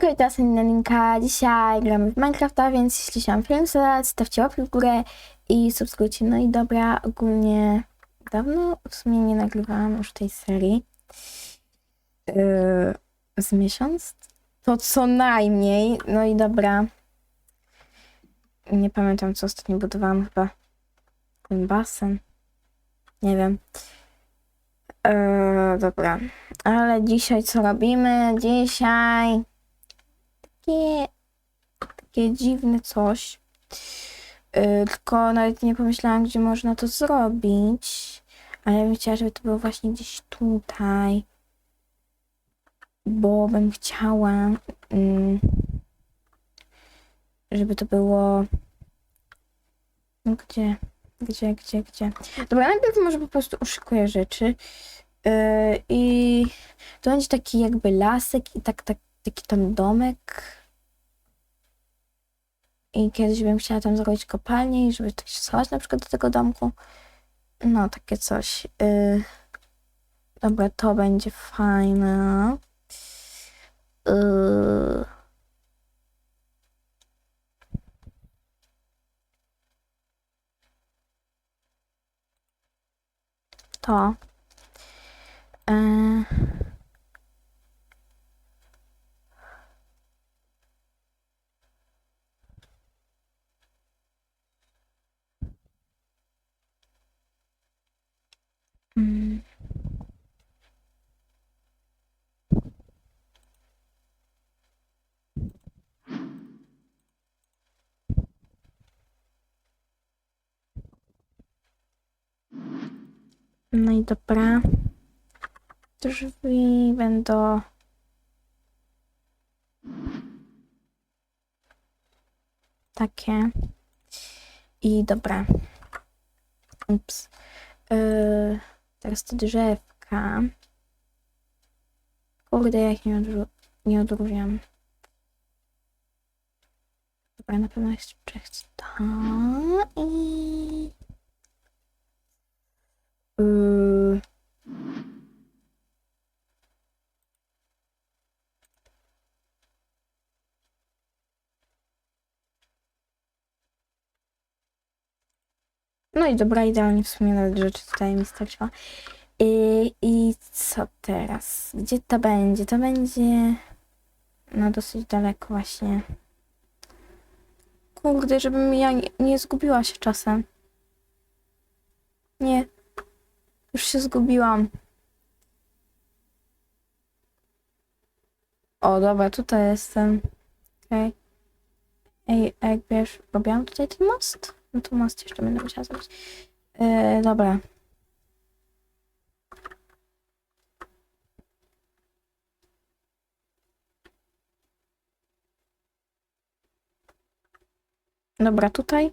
Siemanko, witam na linka. Dzisiaj gramy w Minecrafta, więc jeśli się wam film podoba, stawcie łapkę w górę i subskrybujcie. No i dobra, ogólnie dawno w sumie nie nagrywałam już tej serii. Yy, z miesiąc? To co najmniej. No i dobra. Nie pamiętam, co ostatnio budowałam chyba. Ten basen. Nie wiem. Yy, dobra. Ale dzisiaj co robimy? Dzisiaj takie, takie dziwne coś. Yy, tylko nawet nie pomyślałam, gdzie można to zrobić. Ale bym chciała, żeby to było właśnie gdzieś tutaj. Bo bym chciała, mm, żeby to było. No gdzie? Gdzie, gdzie, gdzie? Dobra, najpierw może po prostu uszykuję rzeczy. Yy, I to będzie taki jakby lasek i tak, tak, taki tam domek. I kiedyś bym chciała tam zrobić kopalnię i żeby się schować na przykład do tego domku. No, takie coś. Yy, dobra, to będzie fajne. Yy. To. Yy. No i dobra. Drzwi będą. Takie. I dobra. Ups. Yy, teraz te drzewka. Kurde, jak nie, odru nie odróżniam. Dobra, na pewno jeszcze to. I... No i dobra, idealnie w sumie nawet rzeczy tutaj mi starczyła. I, I co teraz? Gdzie to będzie? To będzie no dosyć daleko właśnie. Kurde, żebym ja nie, nie zgubiła się czasem. Nie. Już się zgubiłam. O, dobra, tutaj jestem. Okej. Okay. Ej, jak wiesz, robiłam tutaj ten most? No to most jeszcze będę musiała zrobić. Yy, dobra. Dobra, tutaj.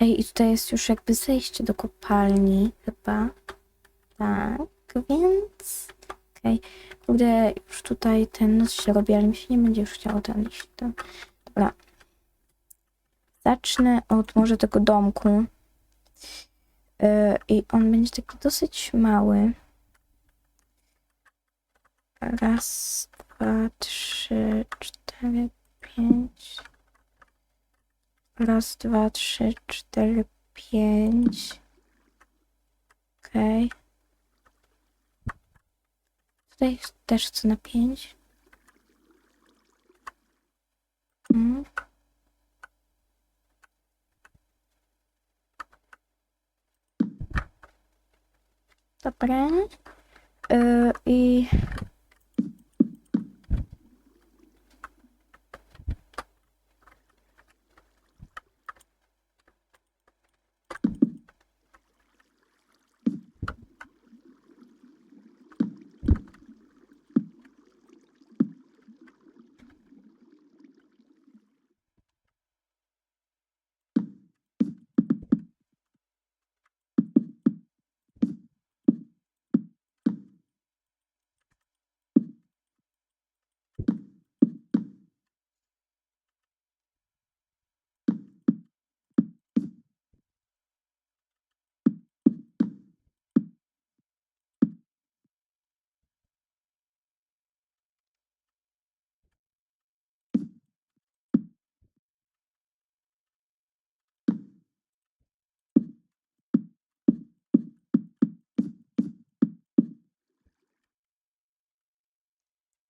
Ej, i tutaj jest już jakby zejście do kopalni, chyba. Tak, więc... Okej. Okay. Kurde, już tutaj ten noc się robi, ale mi się nie będzie już chciało ten iść. Dobra. Zacznę od może tego domku. Yy, I on będzie taki dosyć mały. Raz, dwa, trzy, cztery, pięć. Raz, dwa, trzy, cztery, pięć. Okej. Okay. Tutaj też chcę na pięć. Mm. Dobra. Yy, I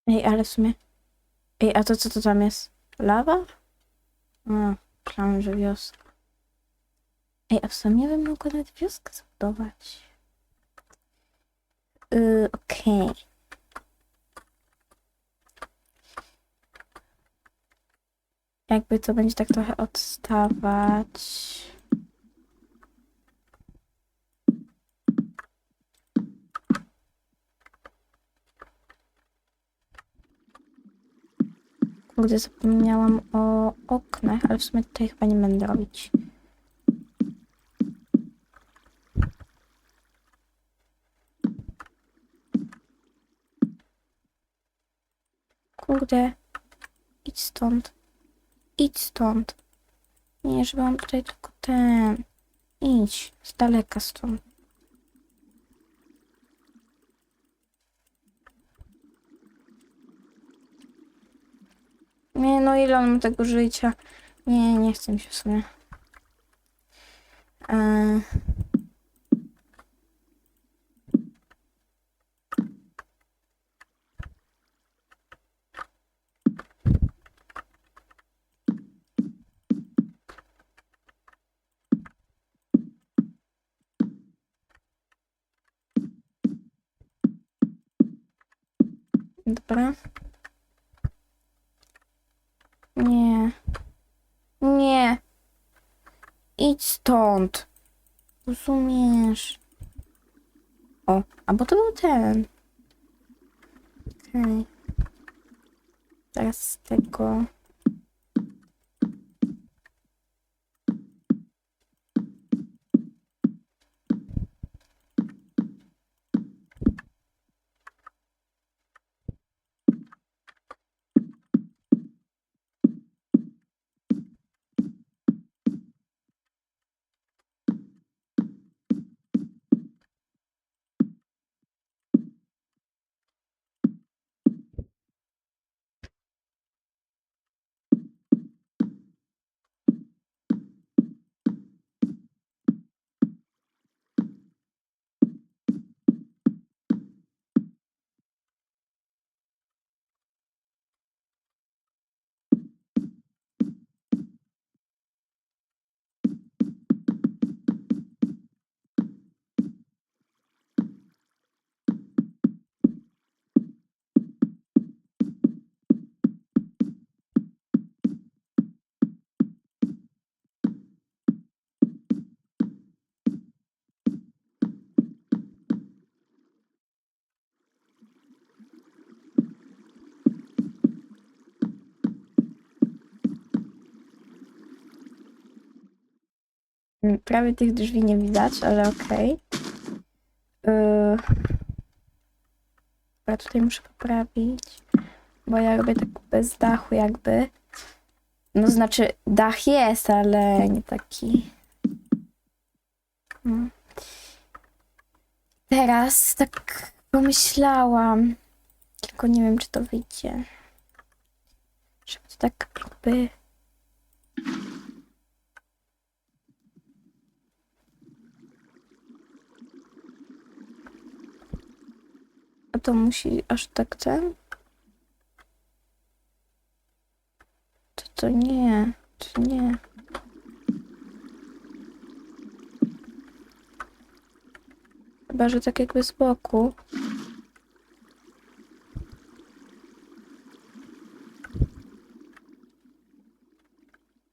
Ej, ale w sumie... Ej, a to co to tam jest? Lawa? A, myślałam, że wioska. Ej, a w sumie bym mogła nawet wioskę zbudować. Yy, okej. Jakby to będzie tak trochę odstawać. Kurde, zapomniałam o oknach, ale w sumie tutaj chyba nie będę robić. Kurde, idź stąd. Idź stąd. Nie, że mam tutaj tylko ten. Idź, z daleka stąd. Nie, no ile on ma tego życia? Nie, nie chcę mi się w sumie. Eee. Dobra. Nie. Nie. Idź stąd. Rozumiesz? O, a bo to był ten. Okej. Teraz z tego. Prawie tych drzwi nie widać, ale okej. Yy... Ja tutaj muszę poprawić, bo ja robię tak bez dachu jakby. No znaczy dach jest, ale nie taki. No. Teraz tak pomyślałam, tylko nie wiem czy to wyjdzie. Żeby to tak jakby... A to musi aż tak ten? To to nie, nie. Chyba, że tak jakby z boku.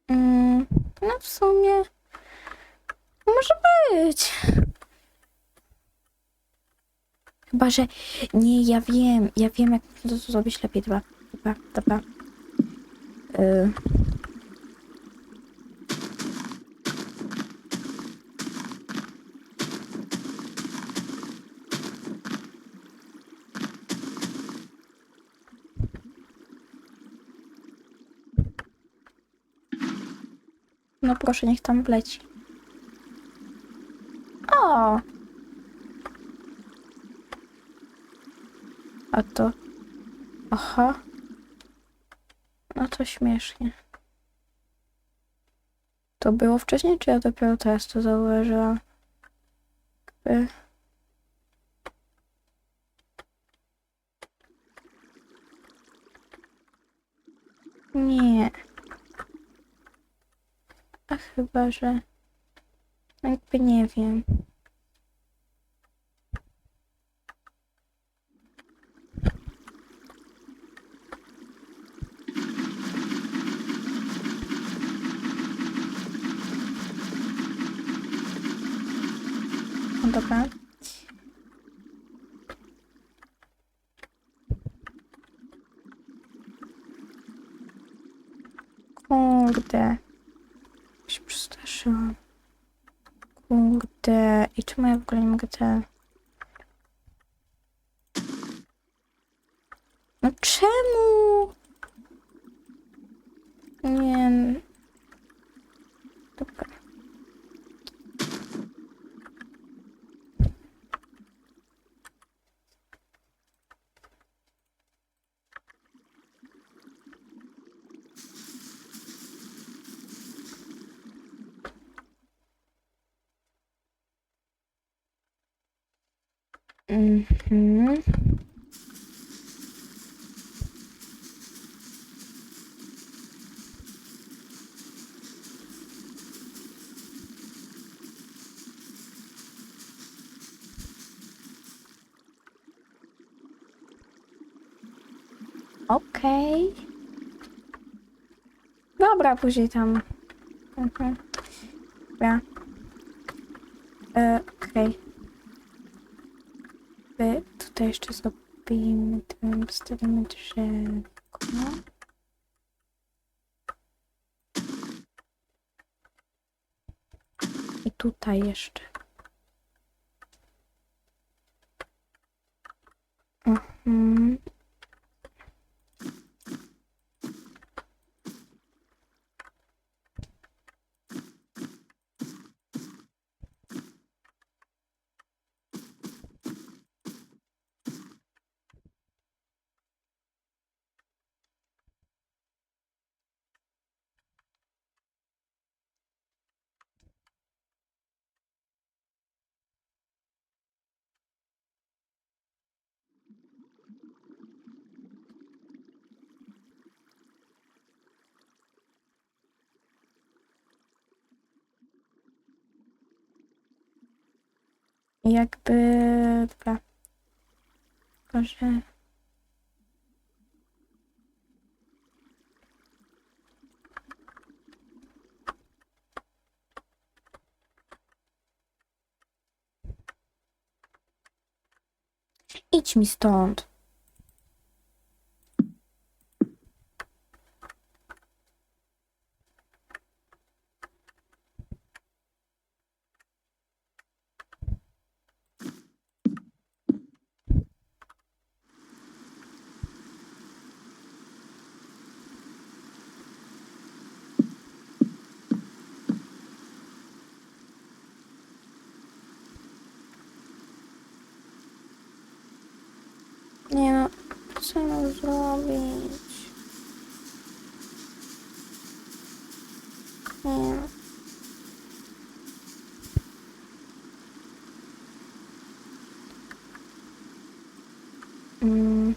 Mm, no w sumie może być. Chyba, że nie, ja wiem, ja wiem jak to, zrobić lepiej. Dobra, dobra, dobra. Y... No proszę, niech tam wleci. O! A to... Aha. No to śmiesznie. To było wcześniej, czy ja dopiero teraz to zauważyłam? Jakby... Nie. A chyba, że... Jakby nie wiem. Dobra. Kurde. się przestraszyłam. Kurde. I czemu ja w ogóle nie mogę te... No czemu? Nie. n- Dobra. Mhm. Okej. Dobra, później tam. Mhm. Dobra. E, Okej. Okay. Tutaj jeszcze zrobimy tym, stawimy drzewko. I tutaj jeszcze. Mhm. Jakby... Dobra. Może... Idź mi stąd. Nie no, co mam zrobić? Nie. Mm.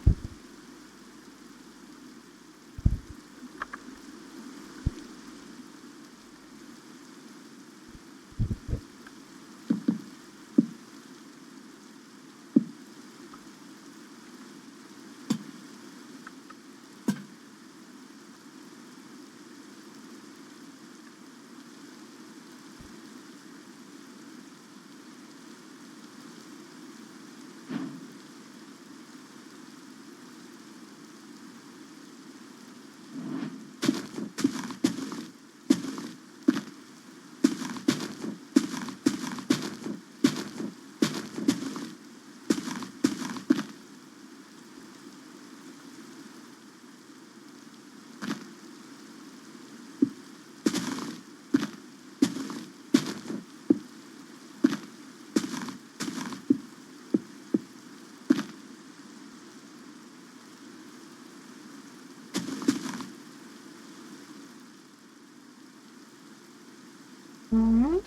Mhm.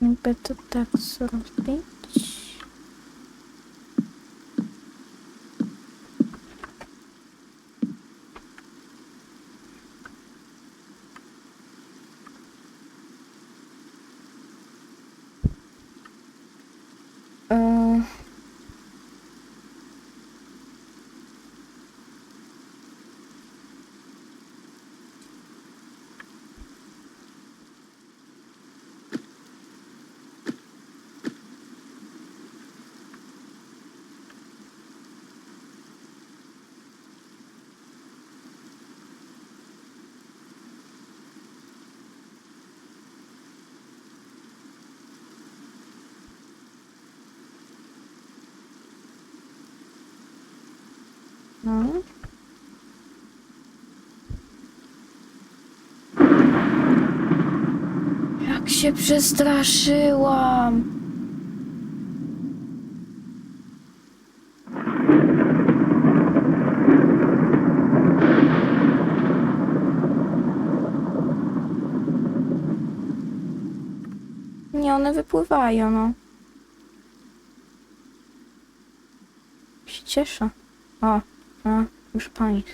Ніби тут так 45. No. Jak się przestraszyłam. Nie, one wypływają, no. Się cieszę. O, a, już pani.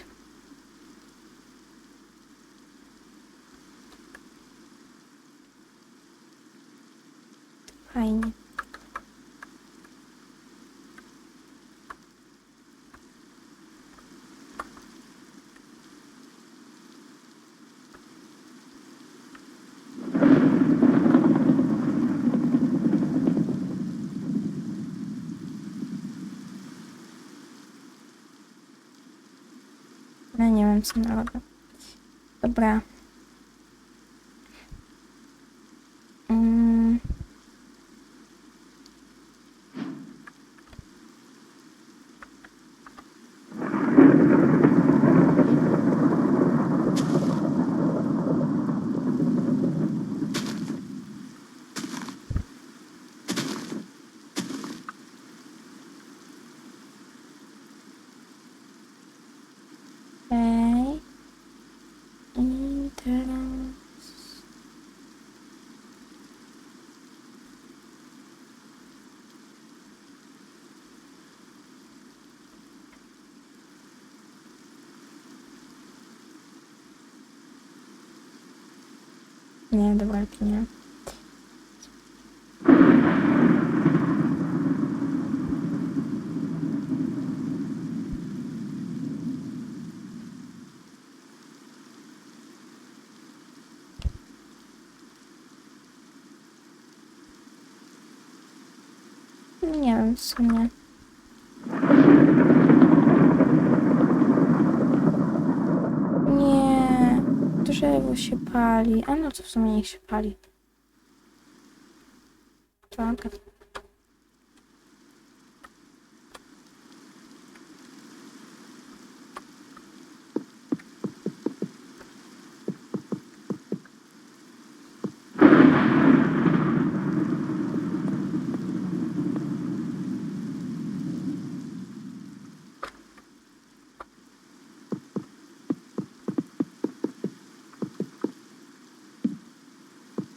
Fajnie. Ja nie wiem, co robię. Dobra. Mm. Okej. I teraz... Nie, dobra, lepiej nie. Nie wiem, w sumie. Nie, się pali. A no co w sumie niech się pali. Tak.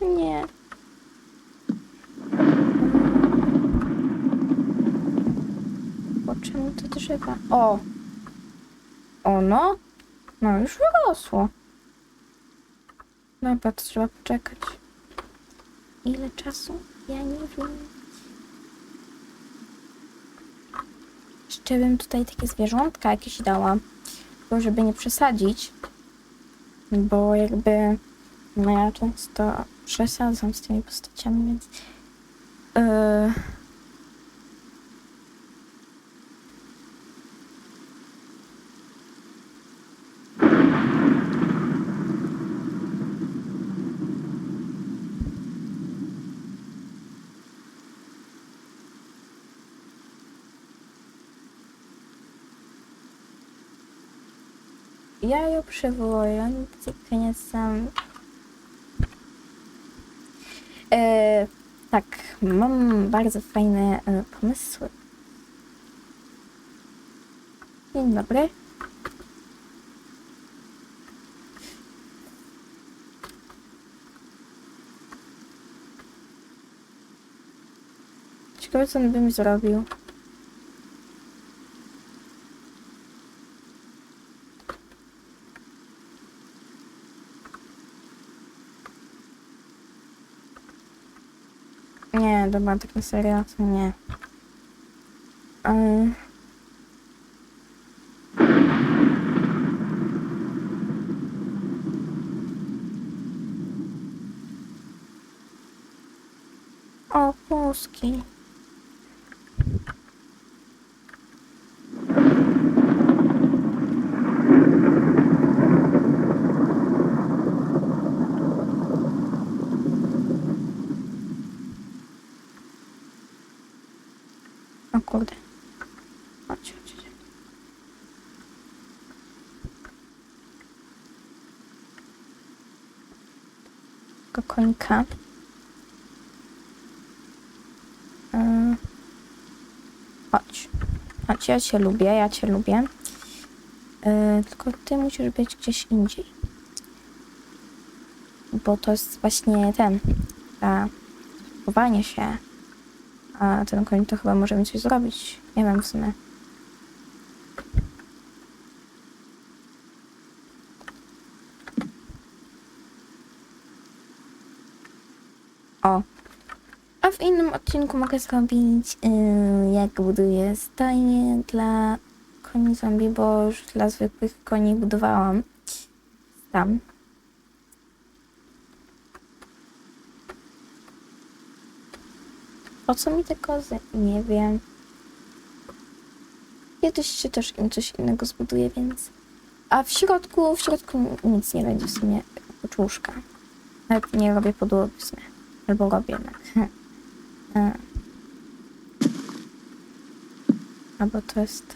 Nie. Po drzewa? O! Ono? No już wyrosło. Dobra, to trzeba poczekać. Ile czasu? Ja nie wiem. Jeszcze bym tutaj takie zwierzątka jakieś dała. Tylko żeby nie przesadzić. Bo jakby no ja często przesadzam z tymi postaciami, więc yy, ja ją przywołuję, nie sam E, tak, mam bardzo fajne e, pomysły. Dzień dobry. Ciekawe, co on by mi zrobił. Nie, dobra, tak na serio, to nie. Um. O, włoski. O kurde. Chodź, chodź, chodź. Końka. Yy. Chodź. Chodź, ja cię lubię, ja cię lubię. Yy, tylko ty musisz być gdzieś indziej. Bo to jest właśnie ten. Ta chowanie się. A ten koń to chyba może mi coś zrobić. Nie wiem w sumie. O. A w innym odcinku mogę zrobić, yy, jak buduję stajnie dla koni zombie, bo już dla zwykłych koni budowałam. Tam. Po co mi te kozy? Nie wiem. Kiedyś się też im coś innego zbuduję, więc... A w środku, w środku nic nie będzie w sumie łóżka. Nawet nie robię podłogi w sumie. Albo robię jednak. E. Albo to jest.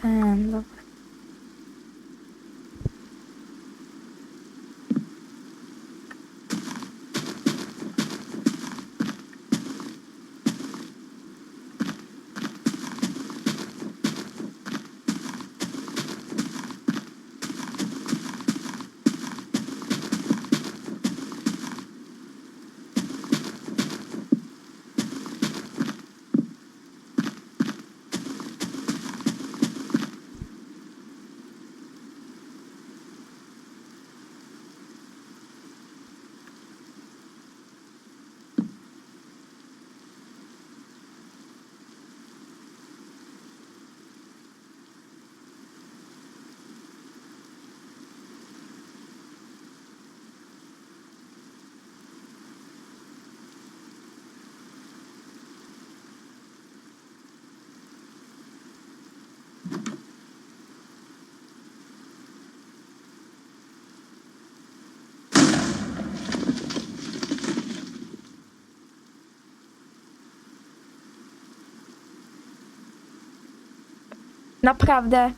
Naprawdę.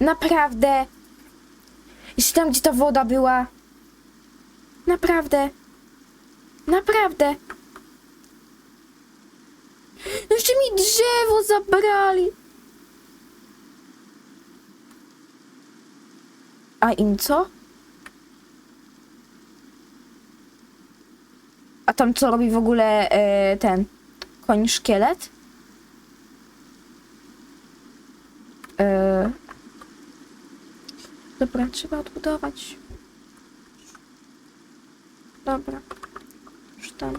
Naprawdę. Jeszcze tam, gdzie ta woda była. Naprawdę. Naprawdę. Jeszcze mi drzewo zabrali. A im co? A tam co robi w ogóle e, ten koń szkielet? E, dobra, trzeba odbudować. Dobra. Już tam.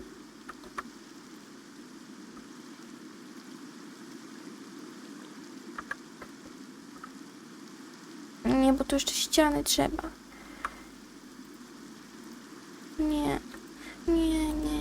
Nie, bo to jeszcze ściany trzeba. Nie. Nie, nie,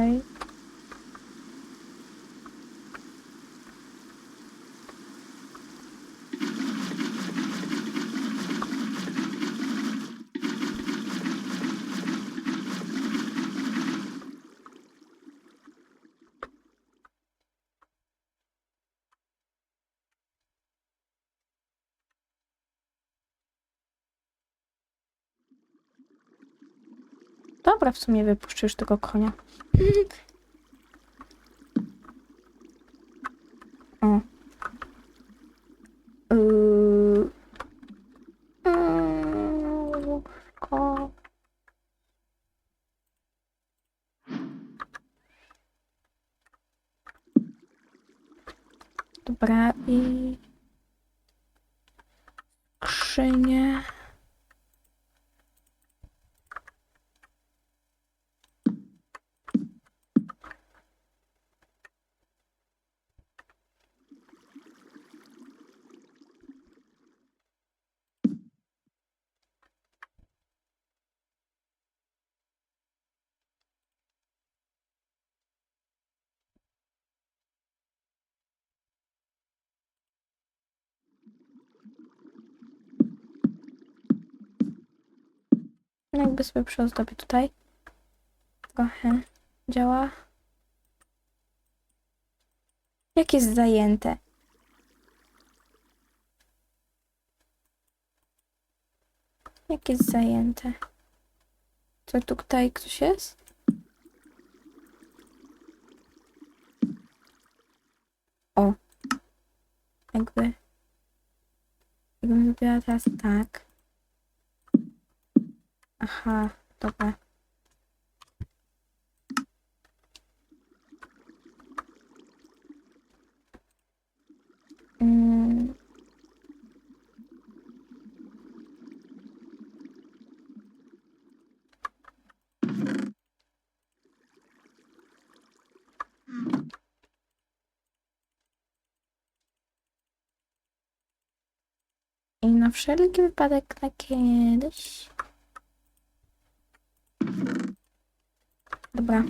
okay Dobra, w sumie wypuszczę już tego konia. o. Yy. Mm, łóżko. Dobra, i Jakby sobie przyozdobię tutaj. Trochę działa. Jak jest zajęte? Jak jest zajęte? Co tutaj ktoś jest? O. Jakby. Jakbym zrobiła teraz tak. Aha, dobra. Mm. I na wszelki wypadek na kiedyś. Dobra.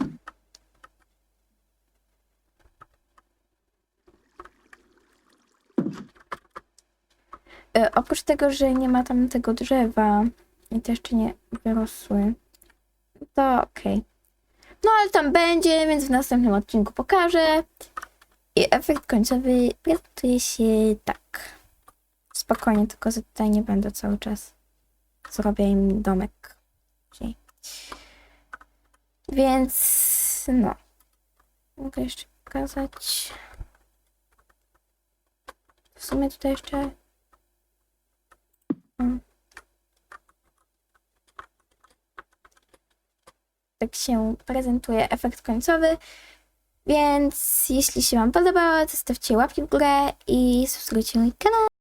E, oprócz tego, że nie ma tam tego drzewa i te jeszcze nie wyrosły, to okej. No ale tam będzie, więc w następnym odcinku pokażę. I efekt końcowy prezentuje się tak. Spokojnie, tylko tutaj nie będę cały czas. Zrobię im domek. Później. Więc no. Mogę jeszcze pokazać. W sumie tutaj jeszcze. Tak się prezentuje efekt końcowy. Więc jeśli się Wam podobało, to stawcie łapki w górę i subskrybujcie mój kanał.